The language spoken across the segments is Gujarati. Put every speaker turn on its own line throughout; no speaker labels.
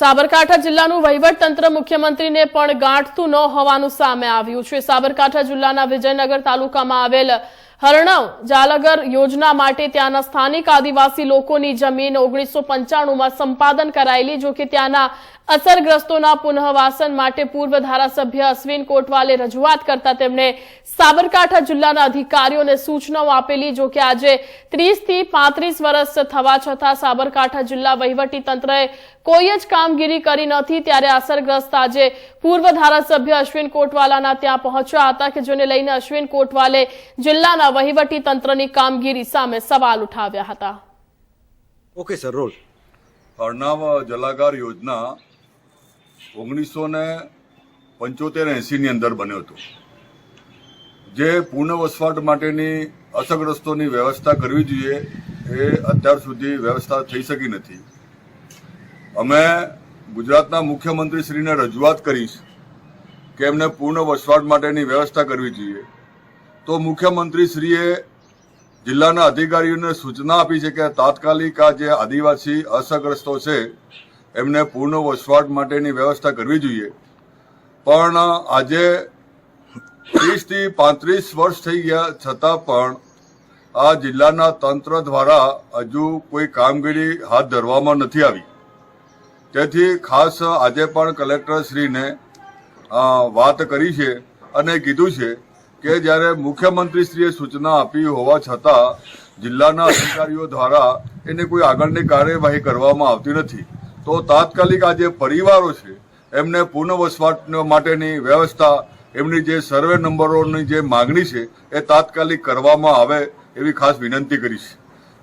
સાબરકાંઠા જિલ્લાનું વહીવટતંત્ર મુખ્યમંત્રીને પણ ગાંઠતું ન હોવાનું સામે આવ્યું છે. સાબરકાંઠા જિલ્લાના વિજયનગર તાલુકામાં આવેલ હરણવ જાલગર યોજના માટે ત્યાંના સ્થાનિક આદિવાસી લોકોની જમીન ઓગણીસો પંચાણુંમાં સંપાદન કરાયેલી, જો કે ત્યાંના અસરગ્રસ્તોના પુનઃવાસન માટે પૂર્વ ધારાસભ્ય અશ્વિન કોટવાલે રજૂઆત કરતા તેમણે સાબરકાંઠા જિલ્લાના અધિકારીઓને સૂચનાઓ આપેલી, જો કે આજે ત્રીસથી પાંત્રીસ વર્ષ થવા છતાં સાબરકાંઠા જિલ્લા વહીવટી તંત્રએ કોઈ જ કામગીરી કરી નથી ત્યારે અસરગ્રસ્ત આજે પૂર્વ ધારાસભ્ય અશ્વિન કોટવાલાના ત્યાં પહોંચ્યા હતા કે જેને લઈને અશ્વિન કોટવાલે જિલ્લાના વહીવટી તંત્રની કામગીરી સામે સવાલ ઉઠાવ્યા હતા.
ઓકે સર રોલ
અર્ણાવ જલાગાર યોજના ઓગણીસો ને પંચોતેર એંસીની અંદર બન્યો હતો. જે પૂર્ણ વસવાટ માટેની અસરગ્રસ્તોની વ્યવસ્થા કરવી જોઈએ એ અત્યાર સુધી વ્યવસ્થા થઈ શકી નથી. અમે ગુજરાતના મુખ્યમંત્રીશ્રીને રજૂઆત કરીશ કે એમને પૂર્ણ વસવાટ માટેની વ્યવસ્થા કરવી જોઈએ. તો મુખ્યમંત્રીશ્રીએ જિલ્લાના અધિકારીઓને સૂચના આપી છે કે તાત્કાલિક આ જે આદિવાસી અસરગ્રસ્તો છે, એમને પૂર્ણ વસવાટ માટેની વ્યવસ્થા કરવી જોઈએ. પણ આજે ત્રીસથી પાંત્રીસ વર્ષ થઈ ગયા છતાં પણ આ જિલ્લાના તંત્ર દ્વારા હજુ કોઈ કામગીરી હાથ ધરવામાં નથી આવી. તેથી ખાસ આજે પણ કલેક્ટરશ્રીને વાત કરી છે અને કીધું છે કે જ્યારે મુખ્યમંત્રીશ્રીએ સૂચના આપી હોવા છતાં જિલ્લાના અધિકારીઓ દ્વારા એને કોઈ આગળની કાર્યવાહી કરવામાં આવતી નથી. તો તાત્કાલિક આ જે પરિવારો છે, એમને પુનઃવસવાટ માટેની વ્યવસ્થા, એમની જે સર્વે નંબરોની જે માગણી છે એ તાત્કાલિક કરવામાં આવે એવી ખાસ વિનંતી કરીશ.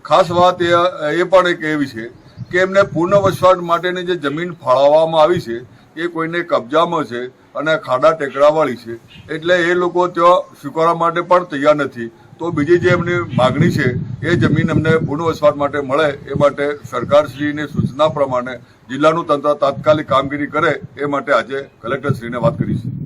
ખાસ વાત એ પણ એક એવી છે કે એમને પૂર્ણ વસવાટ માટેની જે જમીન ફાળવવામાં આવી છે, એ કોઈને કબજામાં છે અને ખાડા ટેકરાવાળી છે. એટલે એ લોકો ત્યાં સ્વીકારવા માટે પણ તૈયાર નથી. તો બીજી જે એમની માગણી છે, એ જમીન એમને પૂર્ણ વસવાટ માટે મળે એ માટે સરકારશ્રીની સૂચના પ્રમાણે જિલ્લાનું તંત્ર તાત્કાલિક કામગીરી કરે એ માટે આજે કલેક્ટરશ્રીને વાત કરી છે.